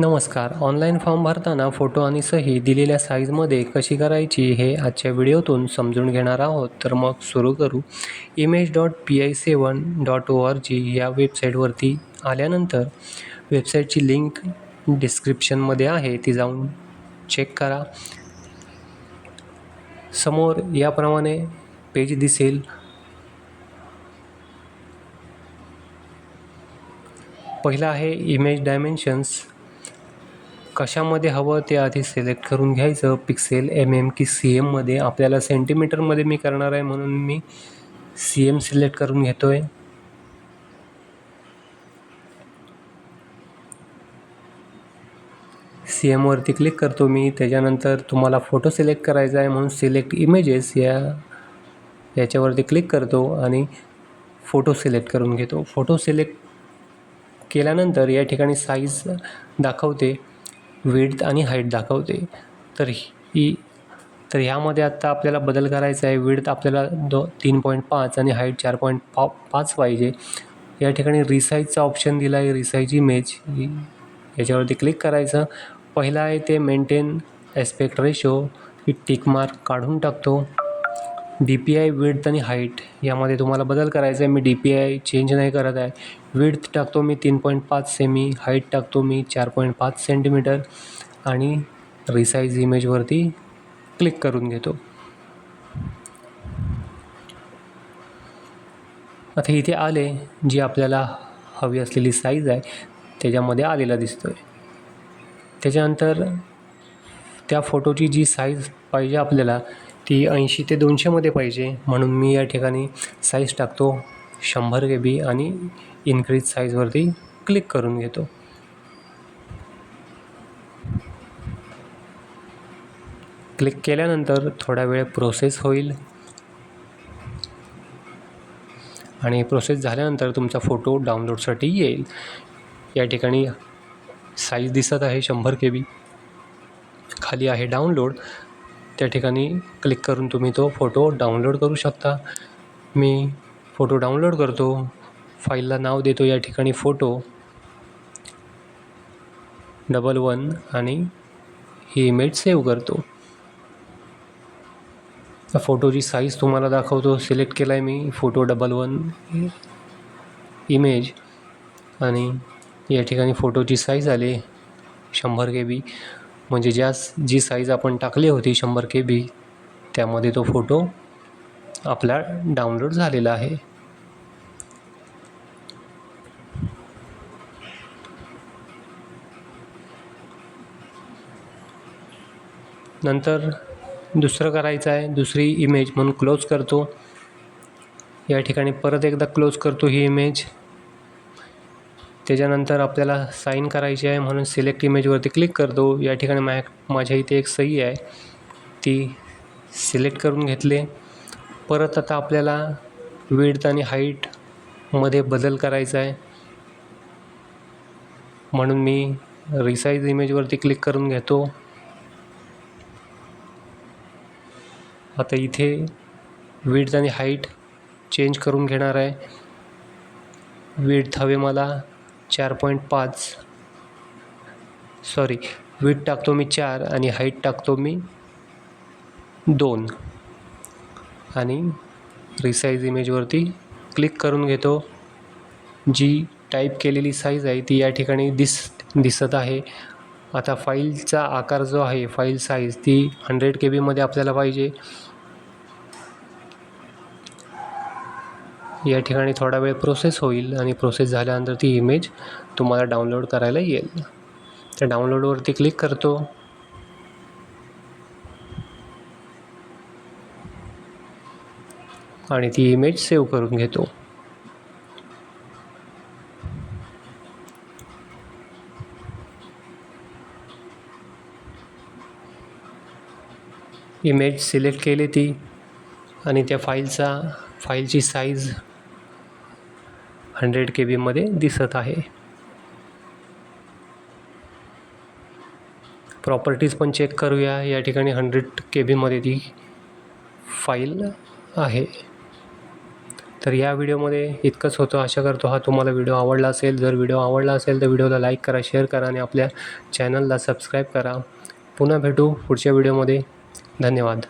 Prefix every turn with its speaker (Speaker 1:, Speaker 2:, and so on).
Speaker 1: नमस्कार. Online form भरताना photo आणि सही दिलेल्या साईजमध्ये कशी करायची हे आजच्या व्हिडिओतून समजून घेणार आहोत. तर मग सुरू करू. Image dot P I seven dot O R G या वेबसाईटवरती आल्यानंतर वेबसाईटची लिंक डिस्क्रिप्शनमध्ये आहे. ती जाऊन चेक करा. समोर याप्रमाणे पेज दिसेल. पहिला आहे इमेज डायमेन्शन्स कशामध्ये हवं ते आधी सिलेक्ट करून घ्यायचं. पिक्सेल एम एम की सी एममध्ये आपल्याला सेंटीमीटरमध्ये मी करणार आहे म्हणून मी सी एम सिलेक्ट करून घेतो आहे सी एमवरती क्लिक करतो मी. त्याच्यानंतर तुम्हाला फोटो सिलेक्ट करायचा आहे म्हणून सिलेक्ट इमेजेस या याच्यावरती क्लिक करतो आणि फोटो सिलेक्ट करून घेतो. फोटो सिलेक्ट केल्यानंतर या ठिकाणी साईज दाखवते. विड्थ आणि हाईट दाखवते. तर ही तर ह्यामध्ये आत्ता आपल्याला बदल करायचा आहे. विड्थ आपल्याला दो तीन पॉईंट पाच आणि हाईट चार पॉईंट पा पाच पाहिजे. या ठिकाणी रिसाईजचा ऑप्शन दिला आहे रिसाईज इमेज याच्यावरती क्लिक करायचं. पहिला आहे ते मेंटेन एस्पेक्ट रेशो ही टिक मार्क काढून टाकतो. डी पी आय विड्थ आणि हाईट यामध्ये तुम्हाला बदल करायचा आहे. मी डी पी आय चेंज नाही करत आहे. विड्थ टाकतो मी तीन पॉईंट पाच सेमी हाईट टाकतो मी चार पॉईंट पाच सेंटीमीटर आणि रिसाईज इमेजवरती क्लिक करून घेतो. आता इथे आले जी आपल्याला हवी असलेली साईज आहे त्याच्यामध्ये आलेला दिसतो आहे त्याच्यानंतर त्या फोटोची जी साईज पाहिजे आपल्याला ती ऐंशी ते दोनशेमध्ये पाहिजे. म्हणून मी या ठिकाणी साईज टाकतो शंभर के बी आणि इन्क्रीज साईजवरती क्लिक करून घेतो. क्लिक केल्यानंतर थोडा वेळ प्रोसेस होईल. आणि प्रोसेस झाल्यानंतर तुमचा फोटो डाउनलोडसाठी येईल. या ठिकाणी साईज दिसत आहे शंभर के बी खाली आहे डाउनलोड त्या ठिकाणी क्लिक करून तुम्ही तो फोटो डाउनलोड करू शकता. मी फोटो डाउनलोड करतो. फाईलला नाव देतो या ठिकाणी फोटो डबल वन आणि ही इमेज सेव्ह करतो. फोटोची साईज तुम्हाला दाखवतो. सिलेक्ट केला आहे मी. फोटो डबल वन इमेज आणि या ठिकाणी फोटोची साईज आली. शंभर के बी म्हणजे ज्या जी साईज आपण टाकली होती शंभर के बी त्यामध्ये तो फोटो आपला डाउनलोड झालेला आहे. नंतर दुसरं करायचं आहे दुसरी इमेज म्हणून क्लोज करतो. या ठिकाणी परत एकदा क्लोज करतो ही इमेज त्याच्यानंतर आपल्याला साईन करायची आहे म्हणून सिलेक्ट इमेजवरती क्लिक करतो. या ठिकाणी माझ्या माझ्या इथे एक सही आहे. ती सिलेक्ट करून घेतले. परत आता आपल्याला विड्थ आणि हाईटमध्ये बदल करायचा आहे. म्हणून मी रिसाईज इमेजवरती क्लिक करून घेतो. आता इथे विड्थ आणि हाईट चेंज करून घेणार आहे. विड्थ हवे मला चार पॉईंट पाच. सॉरी विथ टाकतो मी चार आणि हाईट टाकतो मी दोन. आणि रिसाईज इमेजवरती क्लिक करून घेतो. जी टाईप केलेली साईज आहे ती या ठिकाणी दिस दिसत आहे. आता फाईलचा आकार जो आहे फाईल साईज ती हंड्रेड के बीमध्ये आपल्याला पाहिजे. या ठिकाणी थोडा वेळ प्रोसेस होईल आणि प्रोसेस झाल्यानंतर ती इमेज तुम्हाला डाउनलोड करायला येईल. त्या डाउनलोडवरती क्लिक करतो. आणि ती इमेज सेव्ह करून घेतो. इमेज सिलेक्ट केली ती आणि त्या फाईलचा फाईलची साईज हंड्रेड के बीमध्ये दिसत आहे. प्रॉपर्टीज पण चेक करूया. या ठिकाणी हंड्रेड के बीमध्ये ती फाईल आहे. तर या व्हिडिओमध्ये इतकंच होतं. आशा करतो हा तुम्हाला व्हिडिओ आवडला असेल. जर व्हिडिओ आवडला असेल तर व्हिडिओला लाईक करा शेअर करा आणि आपल्या चॅनलला सबस्क्राईब करा. पुन्हा भेटू पुढच्या व्हिडिओमध्ये धन्यवाद.